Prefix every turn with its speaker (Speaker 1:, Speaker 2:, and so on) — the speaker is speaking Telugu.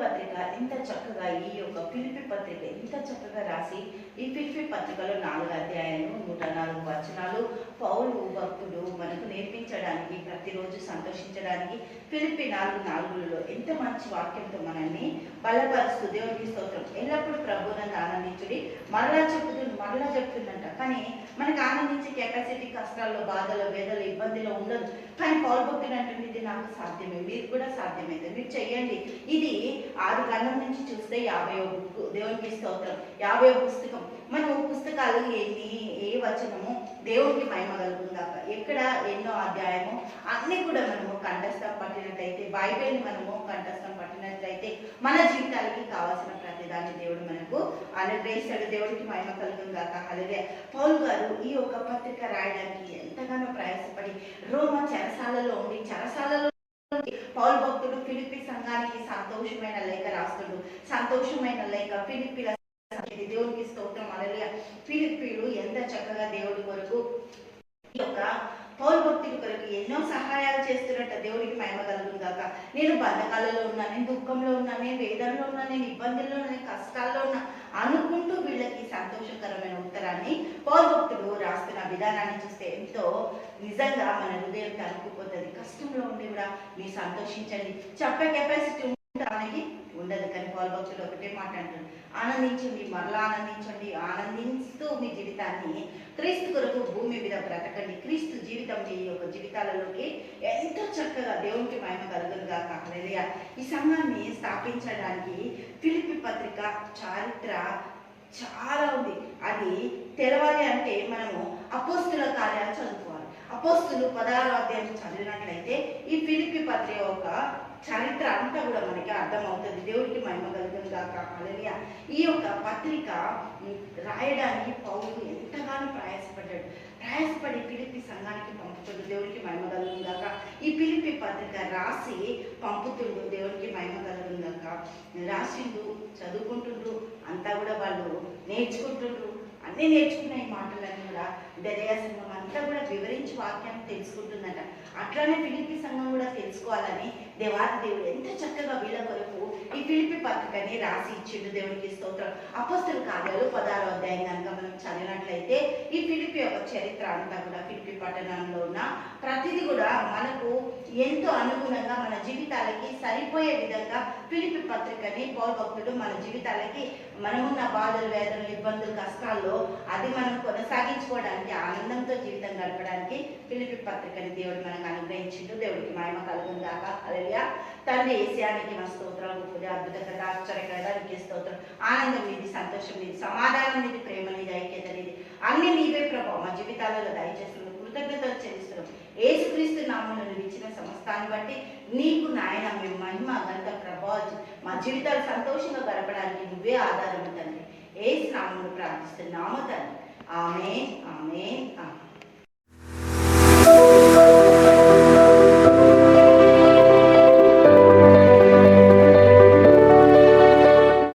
Speaker 1: పత్రిక ఇంత చక్కగా ఈ యొక్క పిలిపి పత్రిక ఇంత చక్కగా రాసి ఈ పిలిపి పత్రికలో నాలుగు అధ్యాయాలు నూట నాలుగు వచనాలు పౌరు భక్తులు మనకు నేర్పించడానికి ప్రతిరోజు సంతోషించడానికి పిలిపి నాలుగు నాలుగులలో ఎంత మంచి వాక్యంతో మనల్ని బలపరుస్తూ దేవునికి స్తోత్రం. ఎల్లప్పుడూ ప్రభువులను ఆనందించుడి. మరలా చెప్పుతు మరలా చెప్తుందంట. కానీ మనకు ఆనందించే కెపాసిటీ కష్టాల్లో బాధలో వేదలో ఇబ్బందిలో ఉండదు. కానీ పౌరు భక్తుడు అంటుంది ఇది నాకు సాధ్యమే. మీరు కూడా సాధ్యమైంది మీరు చెయ్యండి. ఇది ఆరు గంటల నుంచి చూస్తే యాభై బుక్ దేవునికి స్తోత్రం. యాభై పుస్తకం. మనం పుస్తకాలు ఎన్ని ఏ వచనము? దేవునికి మహిమ కలుగుందాక ఎక్కడ ఎన్నో అధ్యాయము? అన్ని కూడా మనము కంఠస్థం పట్టినట్టయితే బైబిల్ని మనము కంఠస్థం పట్టినట్లయితే మన జీవితాలకి కావాల్సిన ప్రతిదాన్ని దేవుడు మనకు అనుగ్రహిస్తాడు. దేవుడికి మహిమ కలుగుతుందాక అలాగే పౌల్ గారు ఈ యొక్క పత్రిక రాయడానికి ఎంతగానో ప్రయాసపడి రోమ చెరసాలలో ఉండి చెరసాలలో పౌల్ భక్తుడు ఫిలిపి సంఘానికి సంతోషమైన లేఖ రాస్తుడు. సంతోషమైన లేఖ ఫిలిపిల సంగతి దేవునికి స్తోత్రం. అలలియ ఫిలిప్పీలు ఎంత చక్కగా దేవుడి కొరకు ఈ యొక్క పౌరు భక్తుడి కొరకు ఎన్నో సహాయాలు చేస్తున్నట్టు దేవుడికి మహిమ కలుగును గాక. నేను బంధకాలలో ఉన్నా నేను దుఃఖంలో ఉన్నా నేను వేదనలో ఉన్నా నేను ఇబ్బందుల్లో ఉన్నా నేను కష్టాల్లో ఉన్నా అనుకుంటూ వీళ్ళకి సంతోషకరమైన ఉత్తరాన్ని పౌరు భక్తుడు రాస్తున్న విధానాన్ని చూస్తే ఎంతో నిజంగా మన హృదయం తలుపుకుపోతుంది కష్టంలో ఉండి కూడా మీరు సంతోషించండి. చెప్పే కెపాసిటీ ఉండడానికి ఉండదు. కానీ పౌరు భక్తుడు ఒకటే మాట అంటుంది. ఆనందించండి మరలా ఆనందించండి. ఆనందిస్తూ మీ జీవితాన్ని క్రీస్తు కొరకు భూమి మీద బ్రతకండి. క్రీస్తు జీవితం మీ యొక్క జీవితాలలోకి ఎంతో చక్కగా దేవునికి మహిమ కలుగులుగా కాకలేదయ్య ఈ సంఘాన్ని స్థాపించడానికి ఫిలిపి పత్రిక చారిత్ర చాలా ఉంది. అది తెలవాలి అంటే మనము అపోస్తుల కార్యాలు చదువుకోవాలి. అపోస్తులు పదహారో అధ్యాయం చదివినట్లయితే ఈ ఫిలిపి పత్రిక ఒక చరిత్ర అంతా కూడా మనకి అర్థమవుతుంది. దేవుడికి మహిమ కలుగును కాక అలలియ ఈ యొక్క పత్రిక రాయడానికి పౌరులు ఎంతగానో ప్రయాసపడ్డాడు. ప్రయాసపడి పిలిపి సంఘానికి పంపుతుండు దేవుడికి మహిమ కలుగును కాక ఈ పిలిపి పత్రిక రాసి పంపుతుండు దేవుడికి మహిమ కలుగును కాక రాసిండు చదువుకుంటుండ్రు అంతా కూడా వాళ్ళు నేర్చుకుంటుండ్రు. అన్నీ నేర్చుకున్న ఈ మాటలన్నీ కూడా దర్యా సంఘం అంతా కూడా వివరించి వాక్యాన్ని తెలుసుకుంటుందట. అట్లానే ఫిలిపి సంఘం కూడా తెలుసుకోవాలని దేవాది దేవుడు ఎంత చక్కగా వీళ్ళ కొరకు ఈ పిలిపి పత్రికని రాసి ఇచ్చిండు దేవునికి స్తోత్రం. అపస్తుల కార్యాలు పదహారో అధ్యాయం కనుక మనం చదివినట్లయితే ఈ పిలిపి యొక్క చరిత్ర అంతా కూడా పిలిపి పట్టణంలో ఉన్న ప్రతిదీ కూడా మనకు ఎంతో అనుగుణంగా మన జీవితాలకి సరిపోయే విధంగా పిలిపి పత్రికని పౌరభక్తులు మన జీవితాలకి మనమున్న బాధలు వేదనలు ఇబ్బందులు కష్టాల్లో అది మనం కొనసాగించుకోవడానికి ఆనందంతో జీవితం గడపడానికి పిలిపి పత్రికని దేవుడు మనకు అనుగ్రహించిండు. దేవుడికి మాయమ కలుగుందాక గాక అలలియా తండ్రి ఏసియానికి మా స్తోత్రాలు గొప్పది అద్భుతంగా ఆశ్చర్యకరంగా నీకే స్తోత్రం. ఆనందం నీది సంతోషం నీది సమాధానం నీది ప్రేమ నీది ఐక్యత నీది. అన్ని నీవే ప్రభావ మా జీవితాలలో దయచేస్తున్నాం కృతజ్ఞతలు చెల్లిస్తున్నాం. ఏసుక్రీస్తు నామమును ఇచ్చిన సమస్తాన్ని బట్టి నీకు నాయన మేము మహిమ గంట ప్రభావం మా జీవితాలు సంతోషంగా గడపడానికి నువ్వే ఆధారం తండ్రి. ఏసు నామమును ప్రార్థిస్తున్నాము తండ్రి. ఆమె ఆమె ఆమె